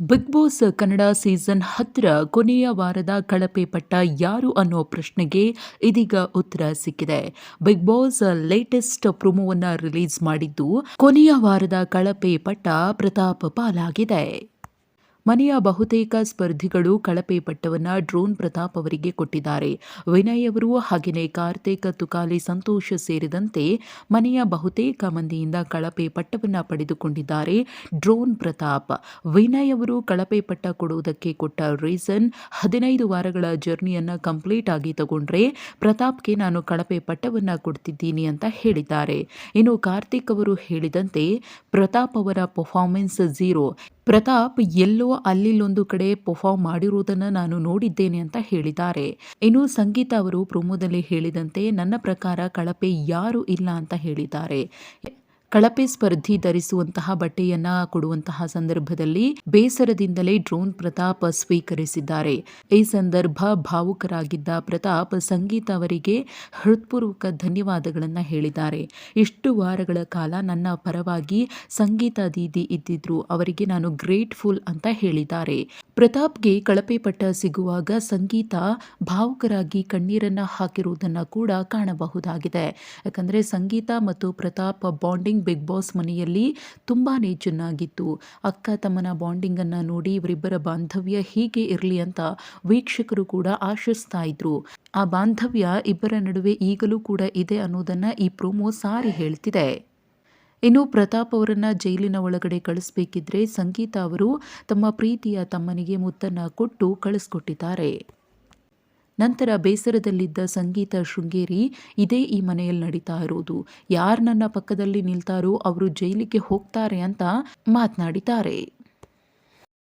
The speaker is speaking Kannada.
ಬಿಗ್ ಬಾಸ್ ಕನ್ನಡ ಸೀಸನ್ ಹತ್ತರ ಕೊನೆಯ ವಾರದ ಕಳಪೆ ಪಟ್ಟ ಯಾರು ಅನ್ನೋ ಪ್ರಶ್ನೆಗೆ ಇದೀಗ ಉತ್ತರ ಸಿಕ್ಕಿದೆ. ಬಿಗ್ ಬಾಸ್ ಲೇಟೆಸ್ಟ್ ಪ್ರೊಮೋವನ್ನ ರಿಲೀಸ್ ಮಾಡಿದ್ದು ಕೊನೆಯ ವಾರದ ಕಳಪೆ ಪಟ್ಟ ಪ್ರತಾಪ್ ಪಾಲಾಗಿದೆ. ಮನೆಯ ಬಹುತೇಕ ಸ್ಪರ್ಧಿಗಳು ಕಳಪೆ ಪಟ್ಟವನ್ನು ಡ್ರೋನ್ ಪ್ರತಾಪ್ ಅವರಿಗೆ ಕೊಟ್ಟಿದ್ದಾರೆ. ವಿನಯ್ ಅವರು ಹಾಗೆಯೇ ಕಾರ್ತಿಕ್, ತುಕಾಲಿ, ಸಂತೋಷ ಸೇರಿದಂತೆ ಮನೆಯ ಬಹುತೇಕ ಮಂದಿಯಿಂದ ಕಳಪೆ ಪಟ್ಟವನ್ನು ಪಡೆದುಕೊಂಡಿದ್ದಾರೆ ಡ್ರೋನ್ ಪ್ರತಾಪ್. ವಿನಯ್ ಅವರು ಕಳಪೆ ಪಟ್ಟ ಕೊಡುವುದಕ್ಕೆ ಕೊಟ್ಟ ರೀಸನ್ ಹದಿನೈದು ವಾರಗಳ ಜರ್ನಿಯನ್ನ ಕಂಪ್ಲೀಟ್ ಆಗಿ ತಗೊಂಡ್ರೆ ಪ್ರತಾಪ್ಗೆ ನಾನು ಕಳಪೆ ಪಟ್ಟವನ್ನು ಕೊಡ್ತಿದ್ದೀನಿ ಅಂತ ಹೇಳಿದ್ದಾರೆ. ಇನ್ನು ಕಾರ್ತಿಕ್ ಅವರು ಹೇಳಿದಂತೆ ಪ್ರತಾಪ್ ಅವರ ಪರ್ಫಾರ್ಮೆನ್ಸ್ ಝೀರೋ ಪ್ರತಾಪ್ ಎಲ್ಲೋ ಅಲ್ಲಿಲ್ಲೊಂದು ಕಡೆ ಪರ್ಫಾರ್ಮ್ ಮಾಡಿರುವುದನ್ನು ನಾನು ನೋಡಿದ್ದೇನೆ ಅಂತ ಹೇಳಿದ್ದಾರೆ. ಇನ್ನು ಸಂಗೀತ ಅವರು ಪ್ರೊಮೋದಲ್ಲಿ ಹೇಳಿದಂತೆ ನನ್ನ ಪ್ರಕಾರ ಕಳಪೆ ಯಾರು ಇಲ್ಲ ಅಂತ ಹೇಳಿದ್ದಾರೆ. ಕಳಪೆ ಸ್ಪರ್ಧಿ ಧರಿಸುವಂತಹ ಬಟ್ಟೆಯನ್ನ ಕೊಡುವಂತಹ ಸಂದರ್ಭದಲ್ಲಿ ಬೇಸರದಿಂದಲೇ ಡ್ರೋನ್ ಪ್ರತಾಪ್ ಸ್ವೀಕರಿಸಿದ್ದಾರೆ. ಈ ಸಂದರ್ಭ ಭಾವುಕರಾಗಿದ್ದ ಪ್ರತಾಪ್ ಸಂಗೀತ ಅವರಿಗೆ ಹೃತ್ಪೂರ್ವಕ ಧನ್ಯವಾದಗಳನ್ನು ಹೇಳಿದ್ದಾರೆ. ಇಷ್ಟು ವಾರಗಳ ಕಾಲ ನನ್ನ ಪರವಾಗಿ ಸಂಗೀತ ದೀದಿ ಇದ್ದಿದ್ರು, ಅವರಿಗೆ ನಾನು ಗ್ರೇಟ್ಫುಲ್ ಅಂತ ಹೇಳಿದ್ದಾರೆ. ಪ್ರತಾಪ್ಗೆ ಕಳಪೆ ಪಟ್ಟ ಸಿಗುವಾಗ ಸಂಗೀತ ಭಾವುಕರಾಗಿ ಕಣ್ಣೀರನ್ನ ಹಾಕಿರುವುದನ್ನ ಕೂಡ ಕಾಣಬಹುದಾಗಿದೆ. ಯಾಕಂದ್ರೆ ಸಂಗೀತ ಮತ್ತು ಪ್ರತಾಪ್ ಬಾಂಡಿಂಗ್ ಬಿಗ್ ಬಾಸ್ ಮನೆಯಲ್ಲಿ ತುಂಬಾ ಚೆನ್ನಾಗಿತ್ತು. ಅಕ್ಕ ತಮ್ಮನ ಬಾಂಡಿಂಗನ್ನು ನೋಡಿ ಇವರಿಬ್ಬರ ಬಾಂಧವ್ಯ ಹೀಗೆ ಇರಲಿ ಅಂತ ವೀಕ್ಷಕರು ಕೂಡ ಆಶಿಸ್ತಾ ಇದ್ರು. ಆ ಬಾಂಧವ್ಯ ಇಬ್ಬರ ನಡುವೆ ಈಗಲೂ ಕೂಡ ಇದೆ ಅನ್ನೋದನ್ನ ಈ ಪ್ರೋಮೋ ಸಾರಿ ಹೇಳ್ತಿದೆ. ಇನ್ನು ಪ್ರತಾಪ್ ಅವರನ್ನ ಜೈಲಿನ ಒಳಗಡೆ ಕಳಿಸ್ಬೇಕಿದ್ರೆ ಸಂಗೀತ ಅವರು ತಮ್ಮ ಪ್ರೀತಿಯ ತಮ್ಮನಿಗೆ ಮುತ್ತನ್ನ ಕೊಟ್ಟು ಕಳಿಸ್ಕೊಟ್ಟಿದ್ದಾರೆ. ನಂತರ ಬೇಸರದಲ್ಲಿದ್ದ ಸಂಗೀತ ಶೃಂಗೇರಿ ಇದೇ ಈ ಮನೆಯಲ್ಲಿ ನಡೀತಾ ಇರೋದು. ಯಾರು ನನ್ನ ಪಕ್ಕದಲ್ಲಿ ನಿಲ್ತಾರೋ ಅವರು ಜೈಲಿಗೆ ಹೋಗ್ತಾರೆ ಅಂತ ಮಾತನಾಡಿದ್ದಾರೆ.